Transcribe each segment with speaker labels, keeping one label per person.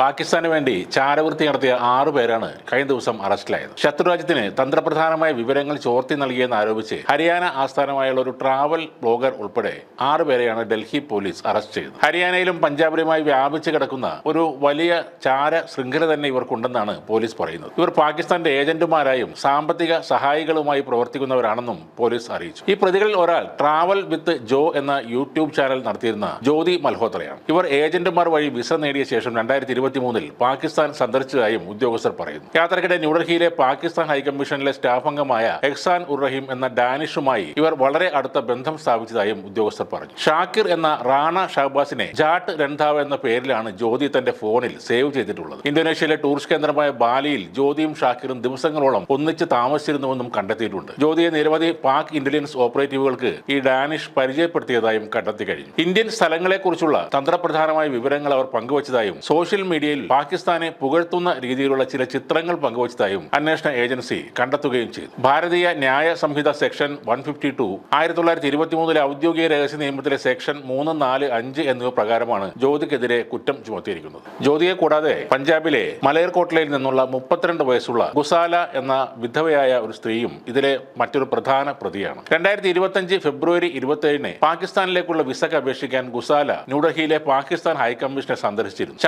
Speaker 1: പാകിസ്ഥാന് വേണ്ടി ചാരവൃത്തി നടത്തിയ ആറു പേരാണ് കഴിഞ്ഞ ദിവസം അറസ്റ്റിലായത്. ശത്രുരാജ്യത്തിന് തന്ത്രപ്രധാനമായ വിവരങ്ങൾ ചോർത്തി നൽകിയെന്ന് ആരോപിച്ച് ഹരിയാന ആസ്ഥാനമായുള്ള ഒരു ട്രാവൽ ബ്ലോഗർ ഉൾപ്പെടെ ആറു പേരെയാണ് ഡൽഹി പോലീസ് അറസ്റ്റ് ചെയ്തത്. ഹരിയാനയിലും പഞ്ചാബിലുമായി വ്യാപിച്ചു കിടക്കുന്ന ഒരു വലിയ ചാര ശൃംഖല തന്നെ ഇവർക്കുണ്ടെന്നാണ് പോലീസ് പറയുന്നത്. ഇവർ പാകിസ്ഥാന്റെ ഏജന്റുമാരായും സാമ്പത്തിക സഹായികളുമായി പ്രവർത്തിക്കുന്നവരാണെന്നും പോലീസ് അറിയിച്ചു. ഈ പ്രതികളിൽ ഒരാൾ ട്രാവൽ വിത്ത് ജോ എന്ന യൂട്യൂബ് ചാനൽ നടത്തിയിരുന്ന ജ്യോതി മൽഹോത്രയാണ്. ഇവർ ഏജന്റുമാർ വഴി വിസ നേടിയ ശേഷം രണ്ടായിരത്തി ഇരുപത്തി മൂന്നിൽ പാകിസ്ഥാൻ സന്ദർശിച്ചതായും ഉദ്യോഗസ്ഥർ പറയുന്നു. യാത്രക്കിടെ ന്യൂഡൽഹിയിലെ പാകിസ്ഥാൻ ഹൈക്കമ്മീഷനിലെ സ്റ്റാഫ് അംഗമായ എഹ്സാൻ ഉറഹിം എന്ന ഡാനിഷുമായി ഇവർ വളരെ അടുത്ത ബന്ധം സ്ഥാപിച്ചതായും ഉദ്യോഗസ്ഥർ പറഞ്ഞു. ഷാക്കിർ എന്ന റാണ ഷാബാസിനെ ജാട്ട് രൺധാവ് എന്ന പേരിലാണ് ജ്യോതി തന്റെ ഫോണിൽ സേവ് ചെയ്തിട്ടുള്ളത്. ഇന്തോനേഷ്യയിലെ ടൂറിസ്റ്റ് കേന്ദ്രമായ ബാലിയിൽ ജ്യോതിയും ഷാക്കിറും ദിവസങ്ങളോളം ഒന്നിച്ച് താമസിച്ചിരുന്നുവെന്നും കണ്ടെത്തിയിട്ടുണ്ട്. ജ്യോതിയെ നിരവധി പാക് ഇന്റലിജൻസ് ഓപ്പറേറ്റീവുകൾക്ക് ഈ ഡാനിഷ് പരിചയപ്പെടുത്തിയതായും കണ്ടെത്തി കഴിഞ്ഞു. ഇന്ത്യൻ സ്ഥലങ്ങളെക്കുറിച്ചുള്ള തന്ത്രപ്രധാനമായ വിവരങ്ങൾ അവർ പങ്കുവച്ചതായും സോഷ്യൽ മീഡിയയിൽ പാകിസ്ഥാനെ പുകഴ്ത്തുന്ന രീതിയിലുള്ള ചില ചിത്രങ്ങൾ പങ്കുവച്ചതായും അന്വേഷണ ഏജൻസി കണ്ടെത്തുകയും ചെയ്തു. Bharatiya Nyaya Sanhita section one fifty two ആയിരത്തി തൊള്ളായിരത്തി ഇരുപത്തി മൂന്നിലെ ഔദ്യോഗിക രഹസ്യ നിയമത്തിലെ സെക്ഷൻ മൂന്ന് നാല് അഞ്ച് എന്നിവ പ്രകാരമാണ് ജ്യോതിക്കെതിരെ കുറ്റം ചുമത്തിയിരിക്കുന്നത്. ജ്യോതിയെ കൂടാതെ പഞ്ചാബിലെ മലയർകോട്ടലയിൽ നിന്നുള്ള മുപ്പത്തിരണ്ട് വയസ്സുള്ള ഗുസാല എന്ന വിധവയായ ഒരു സ്ത്രീയും ഇതിലെ മറ്റൊരു പ്രധാന പ്രതിയാണ്. രണ്ടായിരത്തി ഇരുപത്തിയഞ്ച് ഫെബ്രുവരി ഇരുപത്തിയേഴിന് പാകിസ്ഥാനിലേക്കുള്ള വിസക്ക് അപേക്ഷിക്കാൻ ഗുസാല ന്യൂഡൽഹിയിലെ പാകിസ്ഥാൻ ഹൈക്കമ്മീഷനെ സന്ദർശിച്ചിരുന്നു.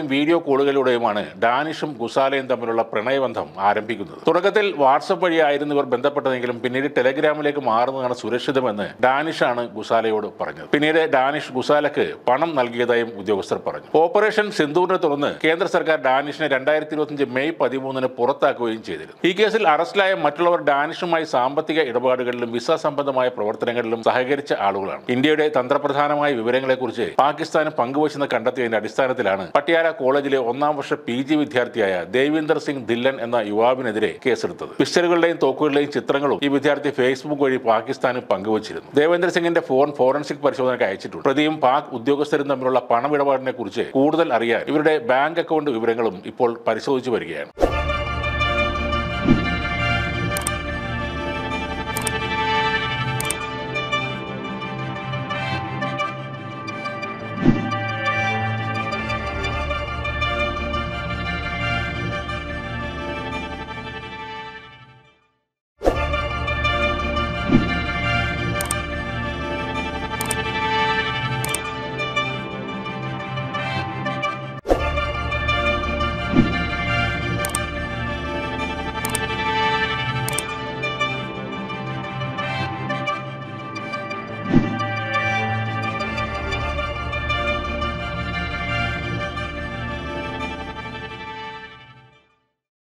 Speaker 1: ചാറ്റുകളിലൂടെയും വീഡിയോ കോളുകളിലൂടെയുമാണ് ഡാനിഷും ഗുസാലയും തമ്മിലുള്ള പ്രണയബന്ധം ആരംഭിക്കുന്നത്. തുടക്കത്തിൽ വാട്സപ്പ് വഴിയായിരുന്നു ഇവർ ബന്ധപ്പെട്ടതെങ്കിലും പിന്നീട് ടെലഗ്രാമിലേക്ക് മാറുന്നതാണ് സുരക്ഷിതമെന്ന് ഡാനിഷാണ് ഗുസാലയോട് പറഞ്ഞത്. പിന്നീട് ഡാനിഷ് ഗുസാലക്ക് പണം നൽകിയതായും ഉദ്യോഗസ്ഥർ പറഞ്ഞു. ഓപ്പറേഷൻ സിന്ദൂറിനെ തുടർന്ന് കേന്ദ്ര സർക്കാർ ഡാനിഷിനെ രണ്ടായിരത്തി ഇരുപത്തിയഞ്ച് മെയ് പതിമൂന്നിന് പുറത്താക്കുകയും ചെയ്തിരുന്നു. ഈ കേസിൽ അറസ്റ്റിലായ മറ്റുള്ളവർ ഡാനിഷുമായി സാമ്പത്തിക ഇടപാടുകളിലും വിസ സംബന്ധമായ പ്രവർത്തനങ്ങളിലും സഹകരിച്ച ആളുകളാണ്. ഇന്ത്യയുടെ തന്ത്രപ്രധാനമായ വിവരങ്ങളെക്കുറിച്ച് പാകിസ്ഥാൻ പങ്കുവച്ചെന്ന് കണ്ടെത്തിയതിന്റെ അടിസ്ഥാനത്തിലാണ് പട്ടിയാല കോളേജിലെ ഒന്നാം വർഷ പി ജി വിദ്യാർത്ഥിയായ ദേവീന്ദർ സിംഗ് ധില്ലൻ എന്ന യുവാവിനെതിരെ കേസെടുത്തത്. പിസ്റ്റലുകളുടെയും തോക്കുകളുടെയും ചിത്രങ്ങളും ഈ വിദ്യാർത്ഥി ഫേസ്ബുക്ക് വഴി പാകിസ്ഥാന് പങ്കുവച്ചിരുന്നു. ദേവേന്ദ്ര സിംഗിന്റെ ഫോൺ ഫോറൻസിക് പരിശോധനയ്ക്ക് അയച്ചിട്ടുണ്ട്. പ്രതിയും പാക് ഉദ്യോഗസ്ഥരും തമ്മിലുള്ള പണമിടപാടിനെ കുറിച്ച് കൂടുതൽ അറിയാൻ ഇവരുടെ ബാങ്ക് അക്കൗണ്ട് വിവരങ്ങളും ഇപ്പോൾ പരിശോധിച്ചു വരികയാണ്.